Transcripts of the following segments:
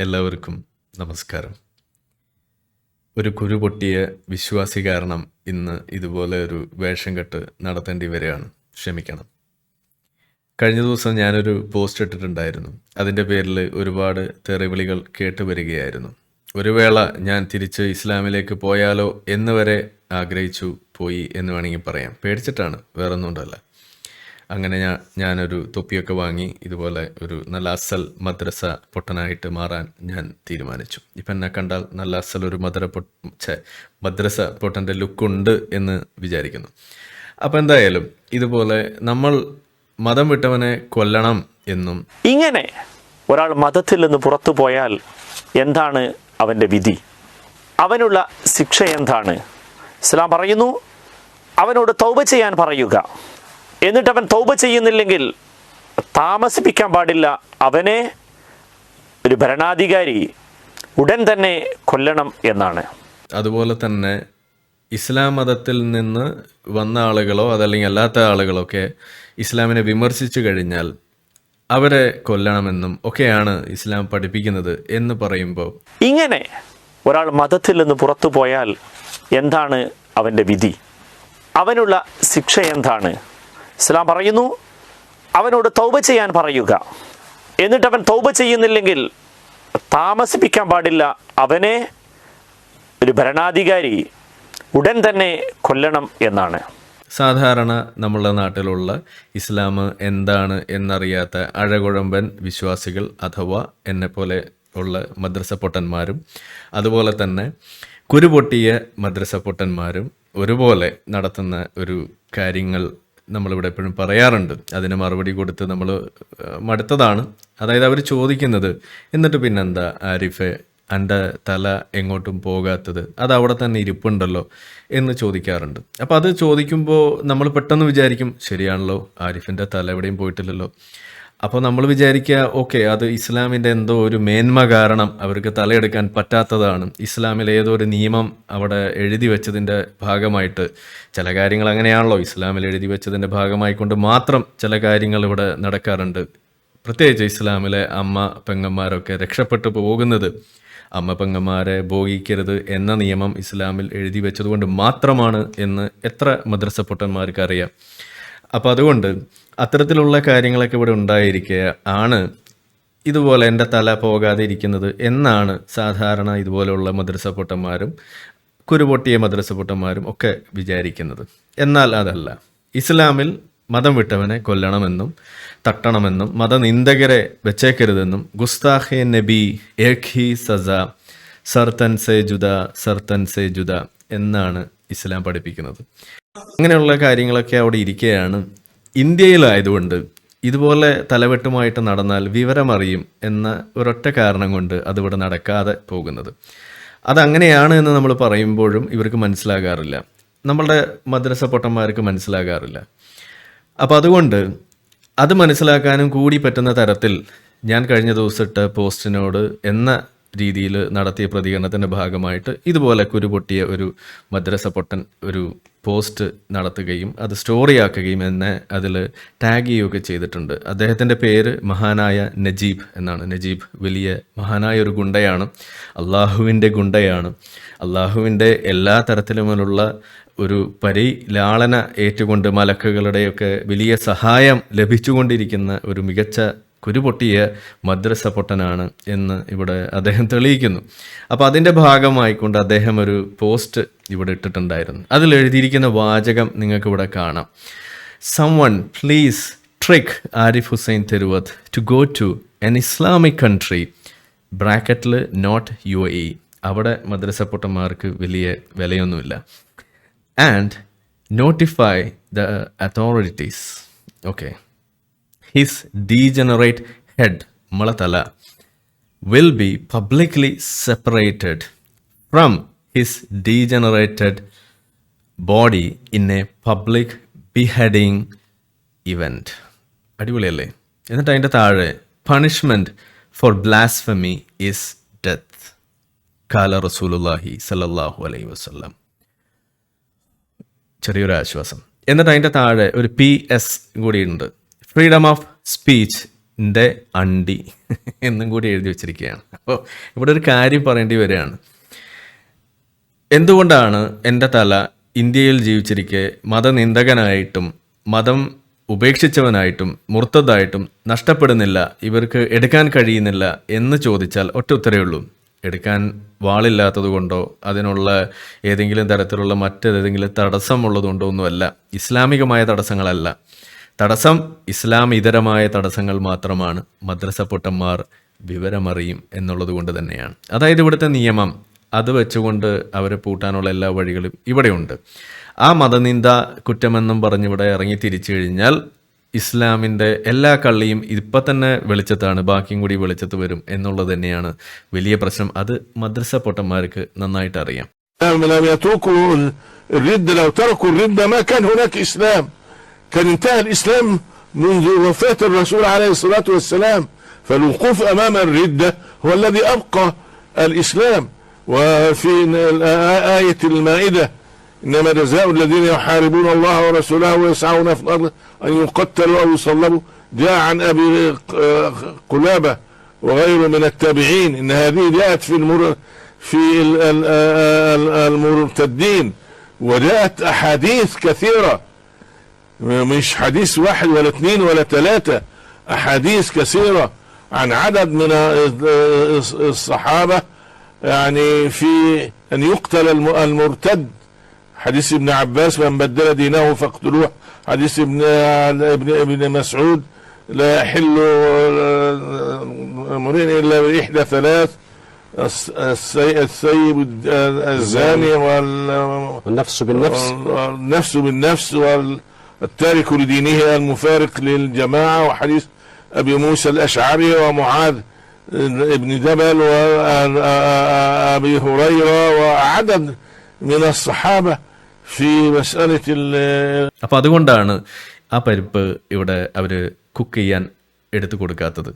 എല്ലാവർക്കും നമസ്കാരം. ഒരു കുരു പൊട്ടിയ വിശ്വാസി കാരണം ഇന്ന് ഇതുപോലെ ഒരു വേഷം കെട്ട് നടത്തേണ്ടി വരികയാണ്. ക്ഷമിക്കണം. കഴിഞ്ഞ ദിവസം ഞാനൊരു പോസ്റ്റ് ഇട്ടിട്ടുണ്ടായിരുന്നു. അതിന്റെ പേരിൽ ഒരുപാട് തെറിവിളികൾ കേട്ട് വരികയായിരുന്നു. ഒരു വേള ഞാൻ തിരിച്ച് ഇസ്ലാമിലേക്ക് പോയാലോ എന്ന് വരെ ആഗ്രഹിച്ചു പോയി എന്ന് വേണമെങ്കിൽ പറയാം. പേടിച്ചിട്ടാണ്. വേറൊന്നുകൊണ്ടല്ല. അങ്ങനെ ഞാൻ ഞാനൊരു തൊപ്പിയൊക്കെ വാങ്ങി ഇതുപോലെ ഒരു നല്ല അസൽ മദ്രസ പൊട്ടനായിട്ട് മാറാൻ ഞാൻ തീരുമാനിച്ചു. ഇപ്പം എന്നെ കണ്ടാൽ നല്ല അസൽ ഒരു മദ്ര പൊ ഛെ, മദ്രസ പൊട്ടന്റെ ലുക്കുണ്ട് എന്ന് വിചാരിക്കുന്നു. അപ്പം എന്തായാലും ഇതുപോലെ നമ്മൾ മതം വിട്ടവനെ കൊല്ലണം എന്നും ഇങ്ങനെ ഒരാൾ മതത്തിൽ നിന്ന് പുറത്തു പോയാൽ എന്താണ് അവന്റെ വിധി? അവനുള്ള ശിക്ഷ എന്താണ്? ഇസ്ലാം പറയുന്നു അവനോട് തൗബ ചെയ്യാൻ പറയുക. എന്നിട്ട് അവൻ തൗബ ചെയ്യുന്നില്ലെങ്കിൽ താമസിപ്പിക്കാൻ പാടില്ല. അവനെ ഒരു ഭരണാധികാരി ഉടൻ തന്നെ കൊല്ലണം എന്നാണ്. അതുപോലെ തന്നെ ഇസ്ലാം മതത്തിൽ നിന്ന് വന്ന ആളുകളോ അതല്ലെങ്കിൽ അല്ലാത്ത ആളുകളോ ഒക്കെ ഇസ്ലാമിനെ വിമർശിച്ചു കഴിഞ്ഞാൽ അവരെ കൊല്ലണമെന്നും ഒക്കെയാണ് ഇസ്ലാം പഠിപ്പിക്കുന്നത് എന്ന് പറയുമ്പോൾ. ഇങ്ങനെ ഒരാൾ മതത്തിൽ നിന്ന് പുറത്തു പോയാൽ എന്താണ് അവന്റെ വിധി? അവനുള്ള ശിക്ഷ എന്താണ്? ഇസ്ലാം പറയുന്നു അവനോട് തൗബ ചെയ്യാൻ പറയുക. എന്നിട്ട് അവൻ തൗബ ചെയ്യുന്നില്ലെങ്കിൽ താമസിപ്പിക്കാൻ പാടില്ല. അവനെ ഒരു ഭരണാധികാരി ഉടൻ തന്നെ കൊല്ലണം എന്നാണ്. സാധാരണ നമ്മളുടെ നാട്ടിലുള്ള ഇസ്ലാം എന്താണ് എന്നറിയാത്ത അഴകുഴമ്പൻ വിശ്വാസികൾ അഥവാ പോലെ ഉള്ള മദ്രസ പൊട്ടന്മാരും അതുപോലെ തന്നെ കുരുപൊട്ടിയ മദ്രസ പൊട്ടന്മാരും ഒരുപോലെ നടത്തുന്ന ഒരു കാര്യങ്ങൾ നമ്മളിവിടെ എപ്പോഴും പറയാറുണ്ട്. അതിന് മറുപടി കൊടുത്ത് നമ്മൾ മടുത്തതാണ്. അതായത് അവർ ചോദിക്കുന്നത് എന്നിട്ട് പിന്നെന്താ ആരിഫെ എന്റെ തല എങ്ങോട്ടും പോകാത്തത്? അത് അവിടെ തന്നെ ഇരിപ്പുണ്ടല്ലോ? എന്ന് ചോദിക്കാറുണ്ട്. അപ്പോൾ അത് ചോദിക്കുമ്പോൾ നമ്മൾ പെട്ടെന്ന് വിചാരിക്കും ശരിയാണല്ലോ ആരിഫിന്റെ തല എവിടെയും പോയിട്ടില്ലല്ലോ. അപ്പോൾ നമ്മൾ വിചാരിക്കുക ഓക്കെ അത് ഇസ്ലാമിന്റെ എന്തോ ഒരു മേന്മ കാരണം അവർക്ക് തലയെടുക്കാൻ പറ്റാത്തതാണ്. ഇസ്ലാമിൽ ഏതോ ഒരു നിയമം അവിടെ എഴുതി വെച്ചതിന്റെ ഭാഗമായിട്ട് ചില കാര്യങ്ങൾ അങ്ങനെയാണല്ലോ. ഇസ്ലാമിൽ എഴുതി വെച്ചതിന്റെ ഭാഗമായിക്കൊണ്ട് മാത്രം ചില കാര്യങ്ങൾ ഇവിടെ നടക്കാറുണ്ട്. പ്രത്യേകിച്ച് ഇസ്ലാമിലെ അമ്മ പെങ്ങന്മാരൊക്കെ രക്ഷപ്പെട്ടു പോകുന്നത്. അമ്മ പെങ്ങന്മാരെ ഭോഗിക്കരുത് എന്ന നിയമം ഇസ്ലാമിൽ എഴുതി വെച്ചതുകൊണ്ട് മാത്രമാണ് എന്ന് എത്ര മദ്രസ പൊട്ടന്മാർക്ക് അറിയാം അപ്പോൾ അതുകൊണ്ട് അത്തരത്തിലുള്ള കാര്യങ്ങളൊക്കെ ഇവിടെ ഉണ്ടായിരിക്കുക ആണ് ഇതുപോലെ എന്റെ തല പോകാതെ ഇരിക്കുന്നത് എന്നാണ് സാധാരണ ഇതുപോലെയുള്ള മദ്രസ പൊട്ടന്മാരും കുരുപൊട്ടിയ മദ്രസ പൊട്ടന്മാരും ഒക്കെ വിചാരിക്കുന്നത്. എന്നാൽ അതല്ല. ഇസ്ലാമിൽ മതം വിട്ടവനെ കൊല്ലണമെന്നും തട്ടണമെന്നും മതനിന്ദകരെ വെച്ചേക്കരുതെന്നും ഗുസ്താഖെ നബി ഏഖി സസ സർത്തൻ സെ ജുദ സർത്തൻ സെ ജുദ എന്നാണ് ഇസ്ലാം പഠിപ്പിക്കുന്നത്. അങ്ങനെയുള്ള കാര്യങ്ങളൊക്കെ അവിടെ ഇരിക്കുകയാണ് ഇന്ത്യയിലായതുകൊണ്ട് ഇതുപോലെ തലവെട്ടുമായിട്ട് നടന്നാൽ വിവരമറിയും എന്ന ഒരൊറ്റ കാരണം കൊണ്ട് അതിവിടെ നടക്കാതെ പോകുന്നത്. അതങ്ങനെയാണ് എന്ന് നമ്മൾ പറയുമ്പോഴും ഇവർക്ക് മനസ്സിലാകാറില്ല. നമ്മളുടെ മദ്രസ പൊട്ടന്മാർക്ക് മനസ്സിലാകാറില്ല. അപ്പോൾ അതുകൊണ്ട് അത് മനസ്സിലാക്കാനും കൂടി പറ്റുന്ന തരത്തിൽ ഞാൻ കഴിഞ്ഞ ദിവസം ഇട്ട പോസ്റ്റിനോട് എന്ന രീതിയിൽ നടത്തിയ പ്രതികരണത്തിന്റെ ഭാഗമായിട്ട് ഇതുപോലെ കുരുപൊട്ടിയ ഒരു മദ്രസ പൊട്ടൻ ഒരു പോസ്റ്റ് നടത്തുകയും അത് സ്റ്റോറിയാക്കുകയും എന്നെ അതിൽ ടാഗ് ചെയ്യുകയൊക്കെ ചെയ്തിട്ടുണ്ട്. അദ്ദേഹത്തിന്റെ പേര് മഹാനായ നജീബ് എന്നാണ്. നജീബ് വലിയ മഹാനായ ഒരു ഗുണ്ടയാണ്. അള്ളാഹുവിന്റെ ഗുണ്ടയാണ്. അള്ളാഹുവിന്റെ എല്ലാ തരത്തിലുമുള്ള ഒരു പരിലാളന ഏറ്റുകൊണ്ട് മലക്കുകളുടെയൊക്കെ വലിയ സഹായം ലഭിച്ചുകൊണ്ടിരിക്കുന്ന ഒരു മികച്ച കുരുപൊട്ടിയ മദ്രസ പൊട്ടനാണ് എന്ന് ഇവിടെ അദ്ദേഹം തെളിയിക്കുന്നു. അപ്പോൾ അതിന്റെ ഭാഗമായിക്കൊണ്ട് അദ്ദേഹം ഒരു പോസ്റ്റ് ഇവിടെ ഇട്ടിട്ടുണ്ടായിരുന്നു. അതിൽ എഴുതിയിരിക്കുന്ന വാചകം നിങ്ങൾക്കിവിടെ കാണാം. Some one please trick Arif Hussain Theruvath to go to an Islamic country ബ്രാക്കറ്റിൽ നോട്ട് യു എ അവിടെ മദ്രസ പൊട്ടന്മാർക്ക് വലിയ വിലയൊന്നുമില്ല. And notify the authorities authorities. Okay. His degenerate head, Malatala, will be publicly separated from his degenerated body in a public beheading event. അടിപൊളിയല്ലേ എന്നിട്ട് അതിന്റെ താഴെ punishment for blasphemy is death കാല റസൂലുല്ലാഹി സല്ലല്ലാഹു അലൈഹി വസല്ലം ചെറിയൊരു ആശ്വാസം എന്നിട്ട് അതിന്റെ താഴെ ഒരു പി എസ് കൂടിയുണ്ട് ഫ്രീഡം ഓഫ് സ്പീച്ച് ന്റെ അണ്ടി എന്നും കൂടി എഴുതി വെച്ചിരിക്കുകയാണ്. അപ്പോൾ ഇവിടെ ഒരു കാര്യം പറയേണ്ടി വരികയാണ്. എന്തുകൊണ്ടാണ് എന്റെ തല ഇന്ത്യയിൽ ജീവിച്ചിരിക്കെ മതനിന്ദകനായിട്ടും മതം ഉപേക്ഷിച്ചവനായിട്ടും മുർത്തതായിട്ടും നഷ്ടപ്പെടുന്നില്ല ഇവർക്ക് എടുക്കാൻ കഴിയുന്നില്ല എന്ന് ചോദിച്ചാൽ ഒറ്റ ഉത്തരേ ഉള്ളൂ. എടുക്കാൻ വാളില്ലാത്തത് കൊണ്ടോ അതിനുള്ള ഏതെങ്കിലും തരത്തിലുള്ള മറ്റേതെങ്കിലും തടസ്സമുള്ളതുകൊണ്ടോ ഒന്നുമല്ല. ഇസ്ലാമികമായ തടസ്സങ്ങളല്ല. തടസ്സം ഇസ്ലാം ഇതരമായ തടസ്സങ്ങൾ മാത്രമാണ് മദ്രസ പൊട്ടന്മാർ വിവരമറിയും എന്നുള്ളത് കൊണ്ട് തന്നെയാണ് അതായത് ഇവിടുത്തെ നിയമം അത് വെച്ചുകൊണ്ട് അവരെ പൂട്ടാനുള്ള എല്ലാ വഴികളും ഇവിടെയുണ്ട് ആ മതനിന്ദ കുറ്റമെന്നും പറഞ്ഞ് ഇവിടെ ഇറങ്ങി തിരിച്ചു കഴിഞ്ഞാൽ ഇസ്ലാമിന്റെ എല്ലാ കള്ളിയും ഇപ്പം തന്നെ വെളിച്ചത്താണ് ബാക്കിയും കൂടി വെളിച്ചത്ത് വരും എന്നുള്ളത് തന്നെയാണ് വലിയ പ്രശ്നം അത് മദ്രസ പൊട്ടന്മാർക്ക് നന്നായിട്ട് അറിയാം كان انتهى الإسلام منذ وفاة الرسول عليه الصلاة والسلام فالوقوف أمام الردة هو الذي أبقى الإسلام. وفي آية المائدة إنما جزاء الذين يحاربون الله ورسوله ويسعون في الأرض أن يقتلوا أو يصلبوا. جاء عن أبي قلابة وغيره من التابعين إن هذه جاءت في المر في ال- ال- ال- المرتدين وجاءت أحاديث كثيرة مش حديث واحد ولا اثنين ولا ثلاثة أحاديث كثيرة عن عدد من الصحابة يعني في أن يقتل الم- المرتد. حديث ابن عباس من بدل دينه فاقتلوه. حديث ابن ابن ابن مسعود لا يحل امرئ إلا بإحدى ثلاث الس- السي- السيب الزاني وال والنفس بالنفس. والنفس بالنفس والتارك لدينه المفارق للجماعة وحديث أبي موسى الأشعري ومعاذ ابن جبل وأبي هريرة وعدد من الصحابة في مسألة ال- അപ്പോൾ അതുകൊണ്ടാണ് ആ പരിപ്പ് ഇവിടെ അവർ കുക്ക് ചെയ്യാൻ എടുത്തു കൊടുക്കാത്തത്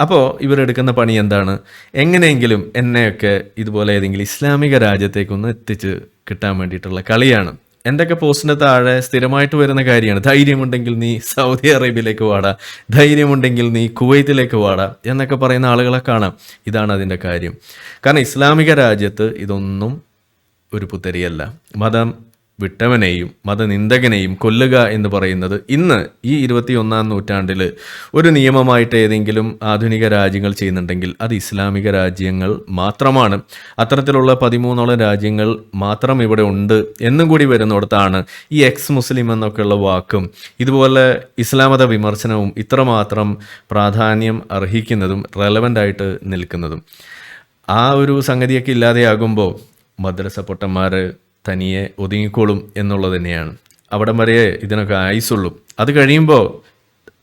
അപ്പോൾ ഇവരെടുക്കുന്ന പണി എന്താണ് എങ്ങനെയെങ്കിലും എന്നെയൊക്കെ ഇതുപോലെ ഏതെങ്കിലും ഇസ്ലാമിക രാജ്യത്തേക്കൊന്ന് എത്തിച്ച് കിട്ടാൻ വേണ്ടിയിട്ടുള്ള കളിയാണ് എന്റെയൊക്കെ പോസ്റ്റിന്റെ താഴെ സ്ഥിരമായിട്ട് വരുന്ന കാര്യമാണ്? ധൈര്യമുണ്ടെങ്കിൽ നീ സൗദി അറേബ്യയിലേക്ക് വാടാ. ധൈര്യമുണ്ടെങ്കിൽ നീ കുവൈത്തിലേക്ക് വാടാ എന്നൊക്കെ പറയുന്ന ആളുകളെ കാണാം. ഇതാണ് അതിന്റെ കാര്യം. കാരണം ഇസ്ലാമിക രാജ്യത്ത് ഇതൊന്നും ഒരു പുത്തരിയല്ല. മതം വിട്ടവനെയും മതനിന്ദകനെയും കൊല്ലുക എന്ന് പറയുന്നത് ഇന്ന് ഈ ഇരുപത്തിയൊന്നാം നൂറ്റാണ്ടിൽ ഒരു നിയമമായിട്ട് ഏതെങ്കിലും ആധുനിക രാജ്യങ്ങൾ ചെയ്യുന്നുണ്ടെങ്കിൽ അത് ഇസ്ലാമിക രാജ്യങ്ങൾ മാത്രമാണ്. അത്തരത്തിലുള്ള പതിമൂന്നോളം രാജ്യങ്ങൾ മാത്രം ഇവിടെ ഉണ്ട് എന്നും കൂടി വരുന്നിടത്താണ് ഈ എക്സ് മുസ്ലിം എന്നൊക്കെയുള്ള വാക്കും ഇതുപോലെ ഇസ്ലാമത വിമർശനവും ഇത്രമാത്രം പ്രാധാന്യം അർഹിക്കുന്നതും റെലവന്റ് ആയിട്ട് നിൽക്കുന്നതും. ആ ഒരു സംഗതിയൊക്കെ ഇല്ലാതെയാകുമ്പോൾ മദ്രസ പൊട്ടന്മാർ തനിയെ ഒതുങ്ങിക്കോളും എന്നുള്ളത് തന്നെയാണ്. അവിടം വരെ ഇതിനൊക്കെ ആയുസുള്ളൂ അത് കഴിയുമ്പോൾ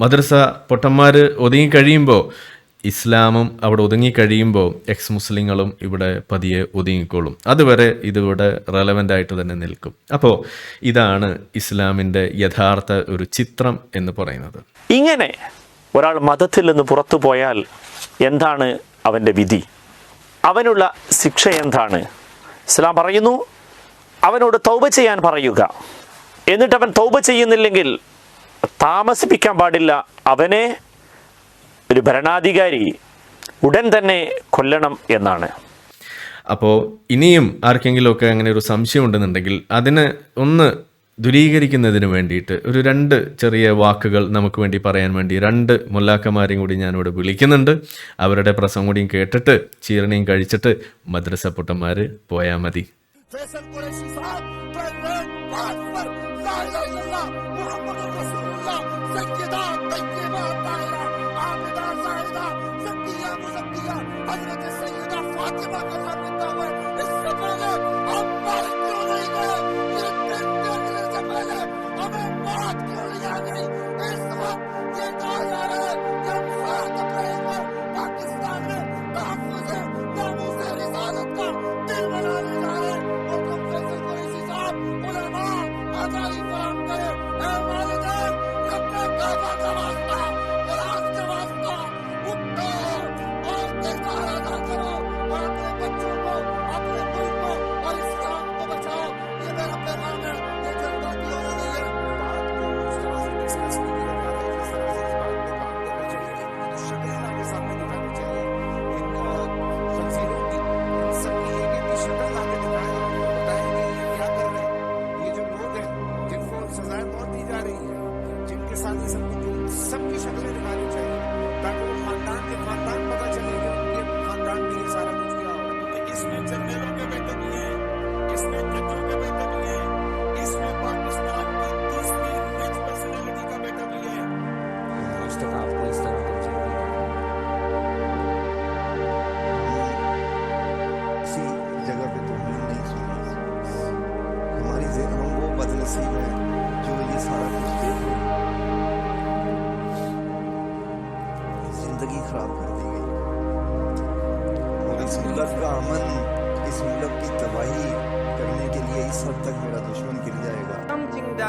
മദ്രസ പൊട്ടന്മാർ ഒതുങ്ങിക്കഴിയുമ്പോൾ ഇസ്ലാമും അവിടെ ഒതുങ്ങിക്കഴിയുമ്പോൾ എക്സ് മുസ്ലിങ്ങളും ഇവിടെ പതിയെ ഒതുങ്ങിക്കോളും. അതുവരെ ഇതിവിടെ റെലവന്റ് ആയിട്ട് തന്നെ നിൽക്കും. അപ്പോൾ ഇതാണ് ഇസ്ലാമിന്റെ യഥാർത്ഥ ഒരു ചിത്രം എന്ന് പറയുന്നത്. ഇങ്ങനെ ഒരാൾ മതത്തിൽ നിന്ന് പുറത്തു പോയാൽ എന്താണ് അവന്റെ വിധി? അവനുള്ള ശിക്ഷ എന്താണ്? ഇസ്ലാം പറയുന്നു അവനോട് തൗബ ചെയ്യാൻ പറയുക. എന്നിട്ട് അവൻ തൗബ ചെയ്യുന്നില്ലെങ്കിൽ താമസിപ്പിക്കാൻ പാടില്ല. അവനെ ഒരു ഭരണാധികാരി ഉടൻ തന്നെ കൊല്ലണം എന്നാണ്. അപ്പോൾ ഇനിയും ആർക്കെങ്കിലുമൊക്കെ അങ്ങനെ ഒരു സംശയം ഉണ്ടെന്നുണ്ടെങ്കിൽ അതിന് ഒന്ന് ദുരീകരിക്കുന്നതിന് വേണ്ടിയിട്ട് ഒരു രണ്ട് ചെറിയ വാക്കുകൾ നമുക്ക് വേണ്ടി പറയാൻ വേണ്ടി രണ്ട് മുല്ലാക്കന്മാരെയും കൂടി ഞാനിവിടെ വിളിക്കുന്നുണ്ട്. അവരുടെ പ്രസംഗം കൂടിയും കേട്ടിട്ട് ചീരണിയും കഴിച്ചിട്ട് മദ്രസ പൊട്ടന്മാർ പോയാൽ മതി. فیصل قریشی صاحب پریزیڈنٹ پر لا الہ الا اللہ، محمد رسول اللہ سیدہ طیبہ طاہرہ، عابدہ زاہدہ سکیہ مزکیہ، حضرت سیدہ فاطمہ کے نام لکھا ہوا اس سے پہلے ہم مر کیوں نہیں گئے یہ دن دیکھنے سے پہلے ہمیں موت کیوں لیا گئی اس وقت یہ کہا جا رہا ہے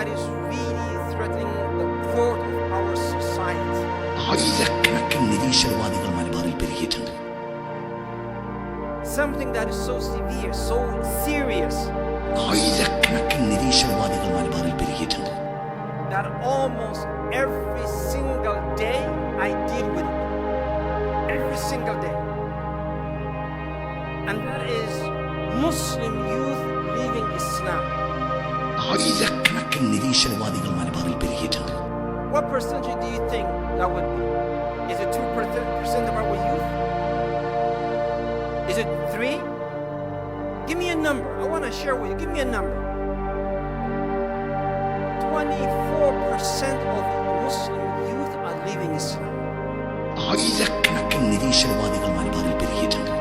that is really threatening the core of our society. ആയിരക്കണക്കിന് നിരീശ്വരവാദികൾ മലബാറിൽ പെരുകിയിട്ടുണ്ട് Something that is so severe, so serious, ആയിരക്കണക്കിന് നിരീശ്വരവാദികൾ മലബാറിൽ പെരുകിയിട്ടുണ്ട് that almost every single day I deal with it. Every single day. And that is Muslim youth leaving Islam. ആയിരക്കണക്കിന് നിരീശ്വരവാദികൾ മലബാറിൽ പെരുകിയിട്ടുണ്ട് What percentage do you think that would be? Is it 2% percent of our youth? Is it 3? Give me a number. I want to share with you. Give me a number. 24% of Muslim youth are leaving Islam. ആയിരക്കണക്കിന് നിരീശ്വരവാദികൾ മലബാറിൽ പെരുകിയിട്ടുണ്ട്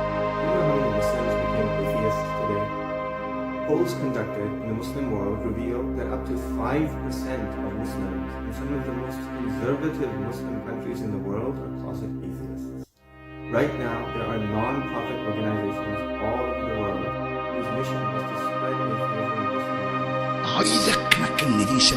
polls conducted in the Muslim world reveal that up to 5% of Muslims in some of the most conservative Muslim countries in the world are closet atheists. Right now, there are non-profit organizations all over the world whose mission is to spread atheism in Muslim عايزك تمكن نديش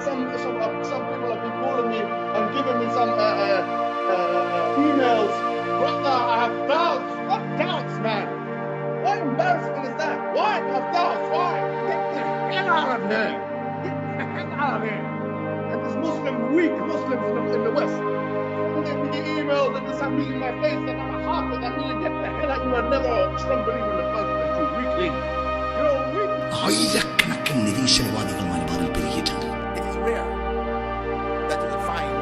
some some uh, some people have been calling me and giving me some uh, uh, uh, uh emails. Brother I have doubts. What doubts man? Get the hell out of here. And this Muslim, weak Muslims in the West, who get me the email that this I mean in my face and I'm a harper that mean get the hell out. You are never a strong believer in the first place. You're weakling. You're a weak. عايزك تمكن نفيش الوادي المنبر البريجر. It is rare that you will find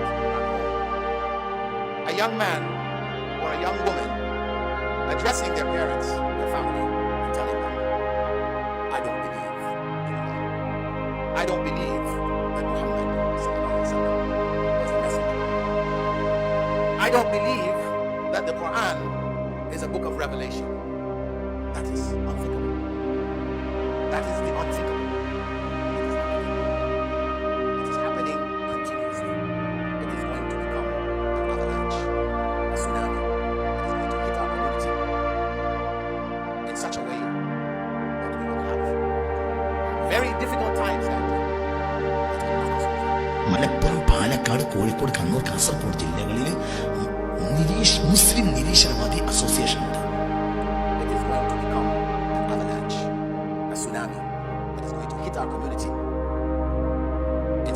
a young man or a young woman addressing their parents, their family, and telling them I don't believe that Muhammad was a messenger. I don't believe that the Quran is a book of revelation. That is unthinkable. That is the unthinkable. Kozhikode Kannur Kasaragod ജില്ലകളിൽ നിരീഷ് മുസ്ലിം നിരീശ്വരവാദി association ഉണ്ട്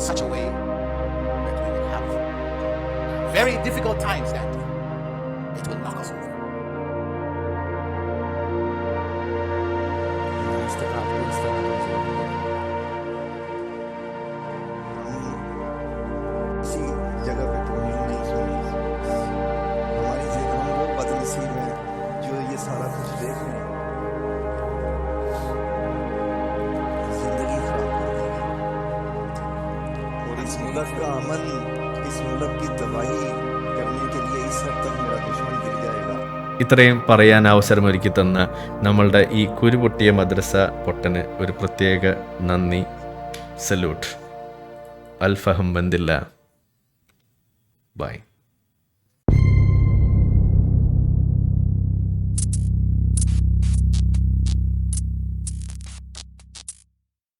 such a way that we have very difficult times that it will knock us over. इस मुल्क का अमन इस मुल्क की तबाही करने के लिए इस हद तक मेरा दुश्मन गिर जाएगा ഇത്രയും പറയാൻ അവസരമൊരുക്കി തന്ന നമ്മളുടെ ഈ കുരുപൊട്ടിയ മദ്രസ പൊട്ടന് ഒരു പ്രത്യേക നന്ദി സല്യൂട്ട് അൽഫഹം ബന്ദില്ല ബൈ